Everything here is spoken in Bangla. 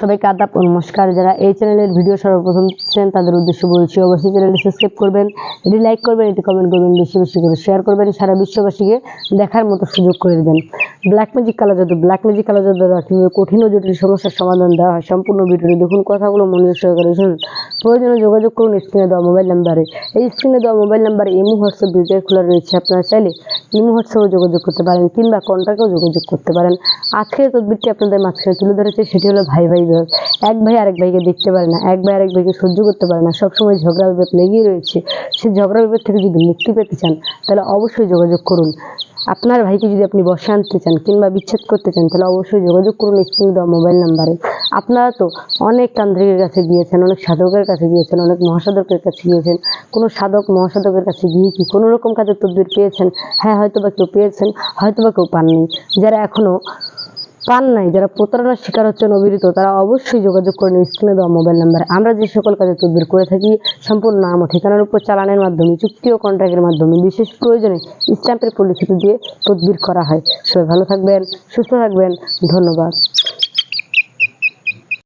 সবাইকে আদাব নমস্কার। যারা এই চ্যানেলের ভিডিও সর্বপ্রথম দেখছেন, তাদের উদ্দেশ্যে বলছি, অবশ্যই চ্যানেলটি সাবস্ক্রাইব করবেন, এটি লাইক করবেন, এটি কমেন্ট করবেন, বেশি বেশি করে শেয়ার করবেন, সারা বিশ্ববাসীকে দেখার মতো সুযোগ করে দেবেন। ব্ল্যাক ম্যাজিক কালো জাদু ব্ল্যাক ম্যাজিক কালো জাদু কঠিন ও জটিল সমস্যার সমাধান দেওয়া হয়। সম্পূর্ণ ভিডিওটি দেখুন, কথাগুলো মনোযোগ সহকারে শুনুন। প্রয়োজনে যোগাযোগ করুন স্ক্রিনে দেওয়া মোবাইল নাম্বারে এই স্ক্রিনে দেওয়া মোবাইল নাম্বারে ইমো, হোয়াটসঅ্যাপ দুইটাই খোলা রয়েছে। আপনারা চাইলে ইমো, হোয়াটসঅ্যাপেও যোগাযোগ করতে পারেন কিংবা কন্ট্যাক্টেও যোগাযোগ করতে পারেন। আজকের তদবিরটি আপনাদের মাঝখানে তুলে ধরেছে, সেটি হলো ভাই ভাই বিভাগ এক ভাই আরেক ভাইকে দেখতে পারে না, এক ভাই আরেক ভাইকে সহ্য করতে পারে না। সবসময় ঝগড়া বিবাদ লেগেই রয়েছে। সেই ঝগড়া বিবাদ থেকে যদি মুক্তি পেতে চান, তাহলে অবশ্যই যোগাযোগ করুন। আপনার ভাইকে যদি আপনি বসে আনতে চান কিংবা বিচ্ছেদ করতে চান, তাহলে অবশ্যই যোগাযোগ করুন স্ক্রিনে দেওয়া মোবাইল নাম্বারে। আপনারা তো অনেক তান্ত্রিকের কাছে গিয়েছেন, অনেক সাধকের কাছে গিয়েছেন, অনেক মহাসাধকের কাছে গিয়েছেন। কোনো সাধক, মহাসাধকের কাছে গিয়ে কি কোনো রকম কাজের তদবির পেয়েছেন? হ্যাঁ হয়তো বা কেউ পেয়েছেন হয়তো বা কেউ পাননি। যারা এখনও পান নাই, যারা প্রতারণার শিকার হচ্ছেন অবিরত তারা অবশ্যই যোগাযোগ করেন স্ক্রিনে দেওয়া মোবাইল নাম্বার। আমরা যে সকল কাজে তদবির করে থাকি, সম্পূর্ণ নাম ও ঠিকানার উপর চালানের মাধ্যমে, চুক্তি ও কন্ট্রাক্টের মাধ্যমে, বিশেষ প্রয়োজনে স্ট্যাম্পের পরিচিতি দিয়ে তদবির করা হয়। সবাই ভালো থাকবেন, সুস্থ থাকবেন, ধন্যবাদ।